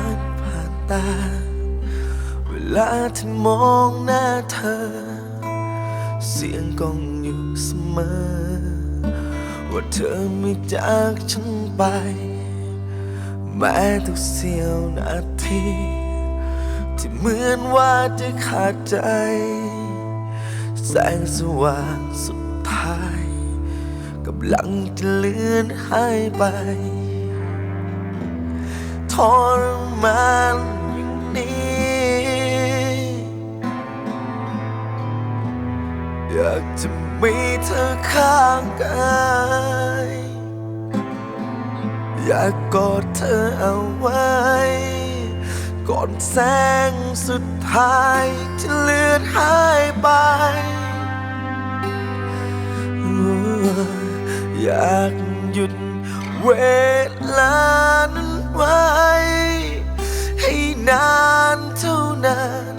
ัดผ่านตา เวลาที่มองหน้าเธอ เสียงก้องอยู่เสมอ ว่าเธอไม่จากฉันไป แม้ทุกเสี้ยวนาที ที่เหมือนว่าจะขาดใจ แสงสว่างสุดท้ายกำลังจะเลือนหายไป รมานอย่างนี้ อยากจะมีเธอข้างกายอยากกอดเธอเอาไว้ ก่อนแสงสุดท้ายจะเลือนหายไป อยากหยุดเวลานั้น ไว้ ให้นานเท่านาน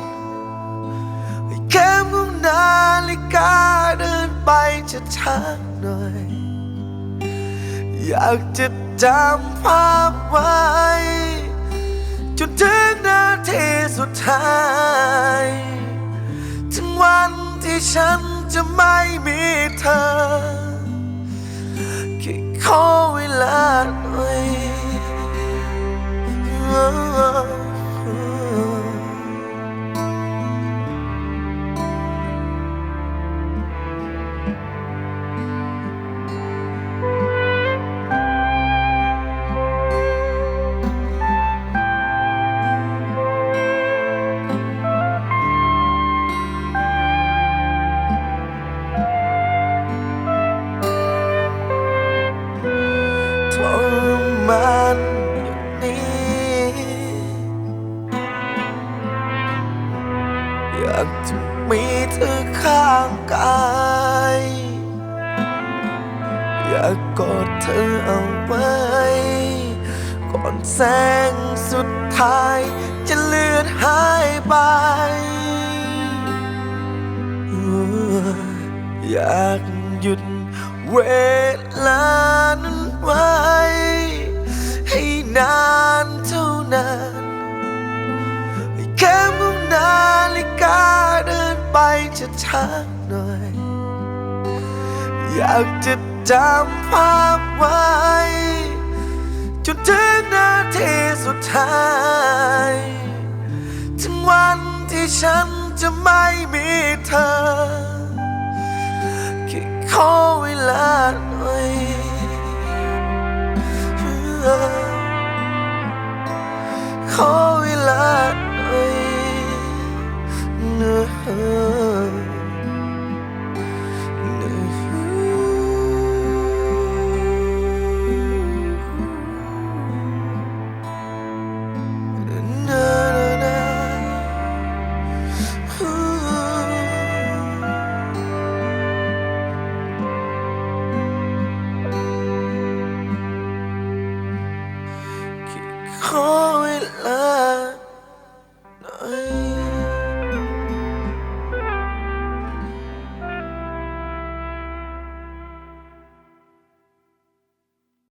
ให้แค่มุมนาฬิกาเดินไปช้าหน่อย อยากจะจำภาพไว้ จนถึงนาทีสุดท้าย ถึงวันที่ฉันจะไม่มีเธอ แค่ขอเวลาหน่อย ทางกาย อยากกอดเธอเอาไว้ ก่อนแสงสุดท้าย จะเลือนหายไป อยากหยุดเวลานั้นไว้ ให้นานเท่านาน จะช้าหน่อย อยากจะจำภาพไว้ จนถึงนาทีสุดท้าย ถึงวันที่ฉันจะไม่มีเธอ แค่ขอเวลา